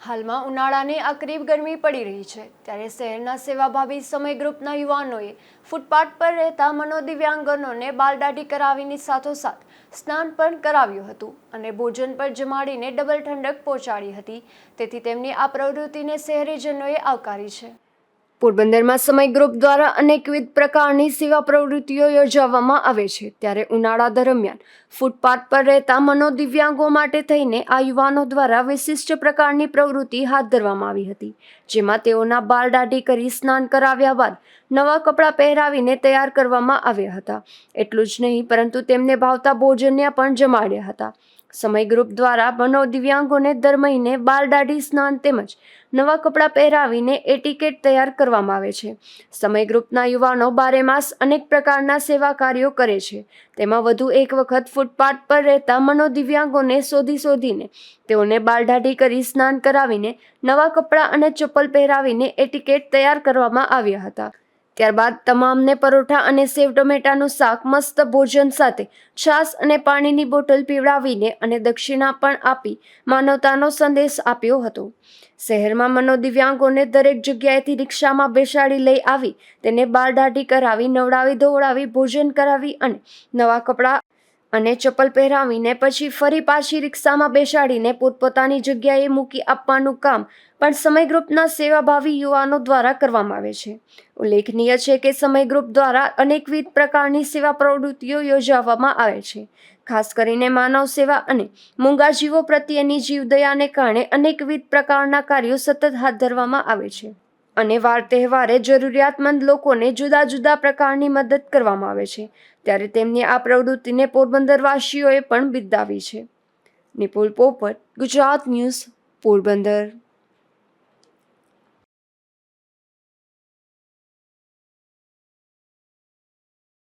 હાલમાં ઉનાળાની આકરીબ ગરમી પડી રહી છે. ત્યારે શહેરના સેવાભાવી સમય ગ્રુપના યુવાનોએ ફૂટપાથ પર રહેતા મનોદિવ્યાંગનોને બાલદાઢી કરાવીની સાથોસાથ સ્નાન પણ કરાવ્યું હતું અને ભોજન પર જમાડીને ડબલ ઠંડક પહોંચાડી હતી. તેથી તેમની આ પ્રવૃત્તિને શહેરીજનોએ આવકારી છે. પોરબંદરમાં સમય ગ્રુપ દ્વારા અનેકવિધ પ્રકારની સેવા પ્રવૃત્તિઓ યોજવામાં આવે છે. ત્યારે ઉનાળા દરમિયાન ફૂટપાથ પર રહેતા મનોદિવ્યાંગો માટે થઈને આ યુવાનો દ્વારા વિશિષ્ટ પ્રકારની પ્રવૃત્તિ હાથ ધરવામાં આવી હતી. જેમાં તેઓના બાલ દાઢી કરી સ્નાન કરાવ્યા બાદ નવા કપડાં પહેરાવીને તૈયાર કરવામાં આવ્યા હતા. એટલું જ નહીં, પરંતુ તેમને ભાવતા ભોજન્ય પણ જમાડ્યા હતા. સમય ગ્રુપ દ્વારા મનોદિવ્યાંગોને દર મહિને બાલદાઢી સ્નાન તેમજ નવા કપડાં પહેરાવીને એટિકેટ તૈયાર કરવામાં આવે છે. સમય ગ્રુપના યુવાનો બારે માસ અનેક પ્રકારના સેવા કાર્યો કરે છે. તેમાં વધુ એક વખત ફૂટપાથ પર રહેતા મનોદિવ્યાંગોને શોધી શોધીને તેઓને બાલદાઢી કરી સ્નાન કરાવીને નવા કપડાં અને ચપ્પલ પહેરાવીને એટિકેટ તૈયાર કરવામાં આવ્યા હતા. ત્યારબાદ તમામને પરોઠા અને સેવ ટમેટાનું શાક મસ્ત ભોજન સાથે છાશ અને પાણીની બોટલ પીવડાવીને અને દક્ષિણા પણ આપી માનવતાનો સંદેશ આપ્યો હતો. શહેરમાં મનોદિવ્યાંગોને દરેક જગ્યાએથી રિક્ષામાં બેસાડી લઈ આવી, તેને બારદાઢી કરાવી, નવડાવી ધોવડાવી, ભોજન કરાવી અને નવા કપડાં અને ચપ્પલ પહેરાવીને પછી ફરી પાછી રિક્ષામાં બેસાડીને પોતપોતાની જગ્યાએ મૂકી આપવાનું કામ પણ સમય ગ્રુપના સેવાભાવી યુવાનો દ્વારા કરવામાં આવે છે. ઉલ્લેખનીય છે કે સમય ગ્રુપ દ્વારા અનેકવિધ પ્રકારની સેવા પ્રવૃત્તિઓ યોજાવામાં આવે છે. ખાસ કરીને માનવ સેવા અને મૂંગા જીવો પ્રત્યેની જીવદયાને કારણે અનેકવિધ પ્રકારના કાર્યો સતત હાથ ધરવામાં આવે છે. અને વાર તહેવારે જરૂરિયાતમંદ લોકોને જુદા જુદા પ્રકારની મદદ કરવામાં આવે છે. ત્યારે તેમની આ પ્રવૃત્તિને પોરબંદરવાસીઓએ પણ બિરદાવી છે. નિપુલ પોપટ, ગુજરાત ન્યૂઝ, પોરબંદર.